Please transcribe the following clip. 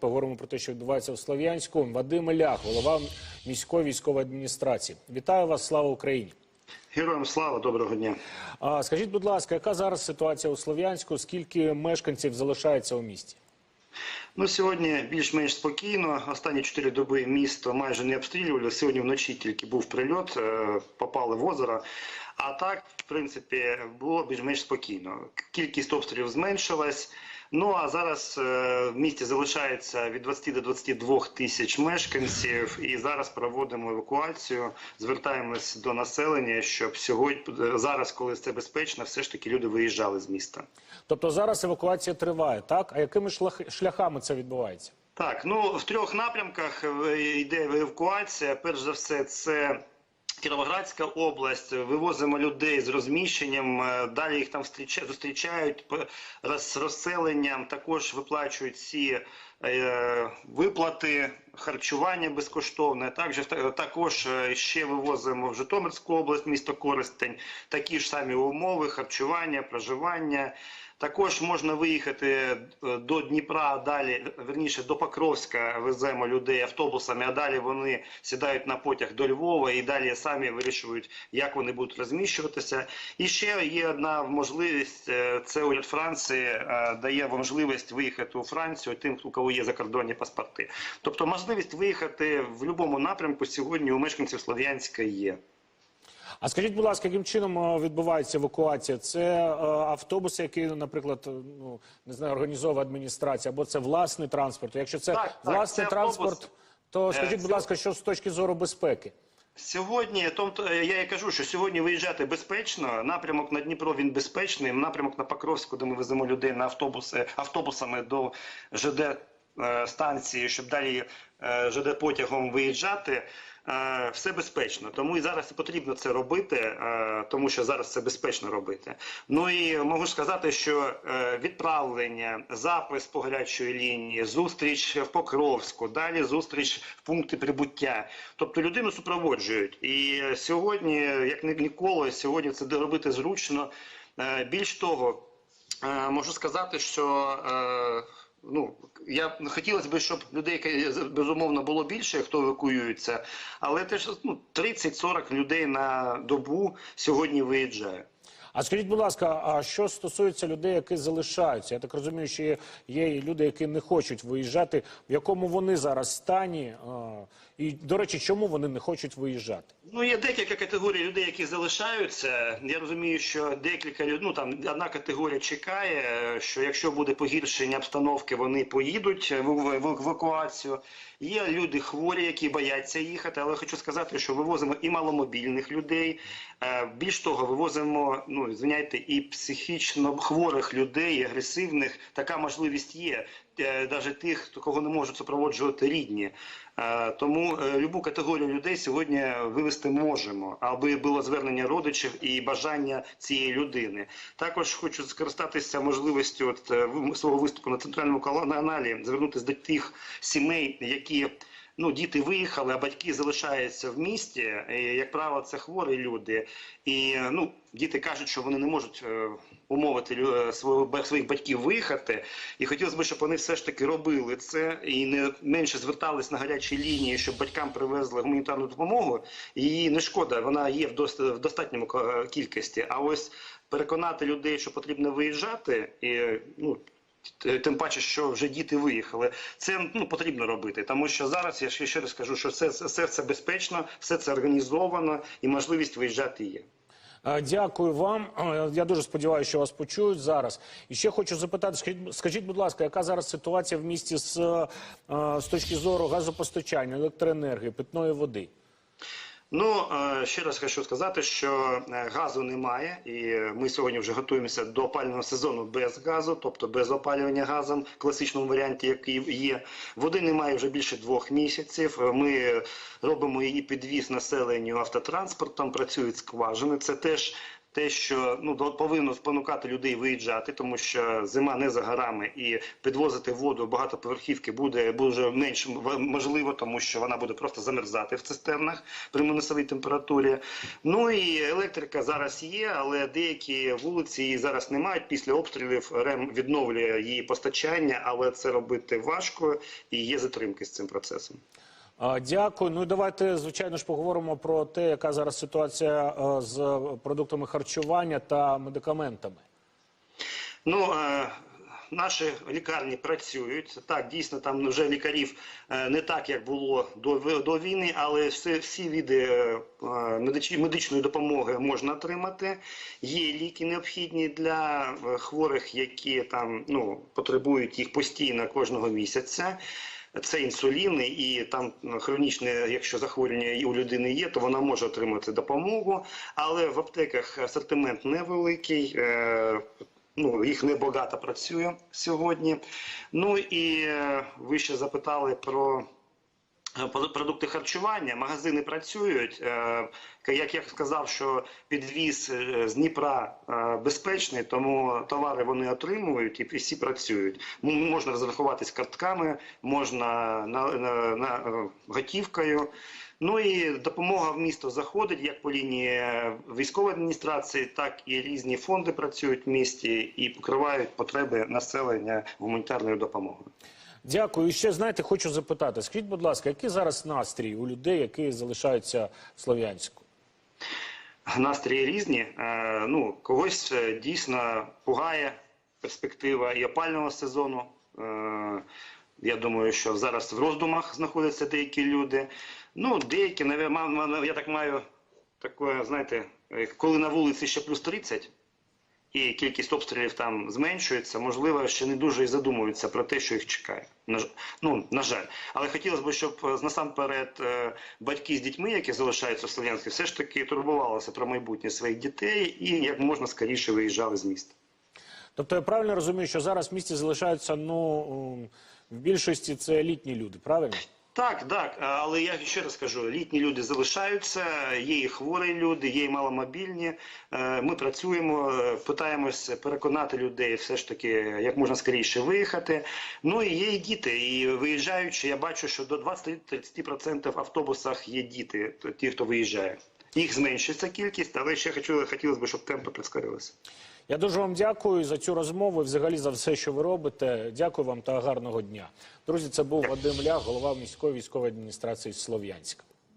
Поговоримо про те, що відбувається в Слов'янську. Вадим Лях, голова міської військової адміністрації. Вітаю вас, слава Україні! Героям слава, доброго дня. А скажіть, будь ласка, яка зараз ситуація у Слов'янську? Скільки мешканців залишається у місті? Ну сьогодні більш-менш спокійно. Останні чотири доби місто майже не обстрілювали. Сьогодні вночі тільки був прильот, е, попали в озеро. А так, в принципі, було більш-менш спокійно. Кількість обстрілів зменшилась. Ну а зараз е, в місті залишається від 20 до 22 тисяч мешканців, і зараз проводимо евакуацію. Звертаємось до населення, щоб сьогодні зараз, коли це безпечно, все ж таки люди виїжджали з міста. Тобто зараз евакуація триває, так? А якими шлях- шляхами це відбувається? Так, ну в трьох напрямках е, йде евакуація. Перш за все, це Кіровоградська область. Вивозимо людей з розміщенням. е, Далі їх там зустрічають з розселенням. Також виплачують всі е, виплати, харчування безкоштовне. Також також е, ще вивозимо в Житомирську область, місто Коростень. Такі ж самі умови: харчування, проживання. Також можна виїхати е, до Дніпра, далі верніше до Покровська веземо людей автобусами, а далі вони сідають на потяг до Львова і далі самі вирішують, як вони будуть розміщуватися. І ще є одна можливість: е, це уряд Франції е, дає можливість виїхати у Францію тим, у кого є закордонні паспорти. Тобто можливість виїхати в будь-якому напрямку сьогодні у мешканців Слов'янська є. А скажіть, будь ласка, яким чином е, відбувається евакуація? Це е, автобуси, які, наприклад, е, ну не знаю, організовує адміністрація, або це власний транспорт. Якщо це Так, так, власний це транспорт, автобус. то скажіть, будь ласка, що з точки зору безпеки? Сьогодні, тобто я і кажу, що сьогодні виїжджати безпечно. Напрямок на Дніпро він безпечний. Напрямок на Покровську, де ми веземо людей на автобуси автобусами до ЖД станції, щоб далі е, ЖД потягом виїжджати. е, Все безпечно, тому і зараз потрібно це робити, е, тому що зараз це безпечно робити. Ну і можу сказати, що е, відправлення, запис по гарячої лінії, зустріч в Покровську, далі зустріч в пункти прибуття. Тобто людину супроводжують. І сьогодні, як ніколи, сьогодні це робити зручно. Е, Більш того, е, можу сказати, що. Ну, я хотілося б, щоб людей безумовно було більше, хто евакуюється, але теж ну, 30-40 людей на добу сьогодні виїжджає. А скажіть, будь ласка, а що стосується людей, які залишаються? Я так розумію, що є, і люди, які не хочуть виїжджати. В якому вони зараз стані? І, до речі, чому вони не хочуть виїжджати? Ну, є декілька категорій людей, які залишаються. Я розумію, що декілька ну там одна категорія чекає, що якщо буде погіршення обстановки, вони поїдуть в, в, в евакуацію. Є люди хворі, які бояться їхати, але хочу сказати, що вивозимо і маломобільних людей. Е, Більш того, вивозимо, ну звиняйте, і психічно хворих людей, агресивних. Така можливість є. Навіть тих, хто- кого не можуть супроводжувати рідні. Е, Тому е, любу категорію людей сьогодні вивести можемо, аби було звернення родичів і бажання цієї людини. Також хочу скористатися можливістю от, е, свого виступу на центральному каналі, звернутися до тих сімей, які ну, діти виїхали, а батьки залишаються в місті. І, як правило, це хворі люди. І ну, діти кажуть, що вони не можуть е, умовити е, своїх батьків виїхати. І хотілося б, щоб вони все ж таки робили це і не менше звертались на гарячі лінії, щоб батькам привезли гуманітарну допомогу. Її не шкода, вона є в в достатньому кількості. А ось переконати людей, що потрібно виїжджати, і ну. Т- Тим паче, що вже діти виїхали. Це ну потрібно робити, тому що зараз я ще, раз кажу, що все, все це безпечно, все це організовано і можливість виїжджати є. Е, Дякую вам. Е, Я дуже сподіваюся, що вас почують зараз. І ще хочу запитати: скажіть, будь ласка, яка зараз ситуація в місті з, е, з точки зору газопостачання, електроенергії, питної води? Ну е, ще раз хочу сказати, що е, газу немає, і е, ми сьогодні вже готуємося до опалювального сезону без газу, тобто без опалювання газом в класичному варіанті, який є. Води немає вже більше двох місяців. Ми робимо її підвіз населенню автотранспортом, працюють скважини. Це теж. Те, що ну повинно спонукати людей виїжджати, тому що зима не за горами, і підвозити воду багатоповерхівки буде дуже менш можливо, тому що вона буде просто замерзати в цистернах при мінусовій температурі. Ну і електрика зараз є, але деякі вулиці її зараз не мають. Після обстрілів РЕМ відновлює її постачання, але це робити важко і є затримки з цим процесом. Дякую. Ну і давайте, звичайно ж, поговоримо про те, яка зараз ситуація е, з продуктами харчування та медикаментами. Ну е, наші лікарні працюють. Так, дійсно, там вже лікарів е, не так, як було до, до війни, але всі, всі види медичної допомоги можна отримати. Є ліки необхідні для хворих, які там ну потребують їх постійно кожного місяця. Це інсуліни і там ну, хронічне, якщо захворювання і у людини є, то вона може отримати допомогу. Але в аптеках асортимент невеликий. е, Ну, їх небагато працює сьогодні. Ну і е, ви ще запитали про- продукти харчування. Магазини працюють. Е, Як я сказав, що підвіз е, з Дніпра е, безпечний, тому товари вони отримують і всі працюють. Можна розрахуватись картками, можна на, на, на е, готівкою. Ну і допомога в місто заходить як по лінії е, військової адміністрації, так і різні фонди працюють в місті і покривають потреби населення гуманітарною допомогою. Дякую. І ще знаєте, хочу запитати. Скажіть, будь ласка, який зараз настрій у людей, які залишаються в Слов'янську? Настрої різні. Е, Ну, когось дійсно пугає перспектива і опального сезону. Е, Я думаю, що зараз в роздумах знаходяться деякі люди. Ну, деякі, я так маю таке, знаєте, коли на вулиці ще плюс 30, і кількість обстрілів там зменшується, можливо, ще не дуже і задумуються про те, що їх чекає. На, ну, на жаль. Але хотілося б, щоб е, насамперед е, батьки з дітьми, які залишаються в Слов'янську, все ж таки турбувалися про майбутнє своїх дітей і як можна скоріше виїжджали з міста. Тобто я правильно розумію, що зараз в місті залишаються, ну, в більшості це літні люди, правильно? Так, так, е, але я ще раз кажу: літні люди залишаються, є і хворі люди, є і маломобільні. Е, Ми працюємо, е, питаємось переконати людей все ж таки як можна скоріше виїхати. Ну і є і діти. І виїжджаючи, я бачу, що до 20-30% в автобусах є діти, ті, хто виїжджає. Їх зменшиться кількість, але ще хочу, хотілося б, щоб темпи прискорилися. Я дуже вам дякую за цю розмову і взагалі за все, що ви робите. Дякую вам та гарного дня. Друзі, це був Вадим Лях, голова міської військової адміністрації Слов'янська.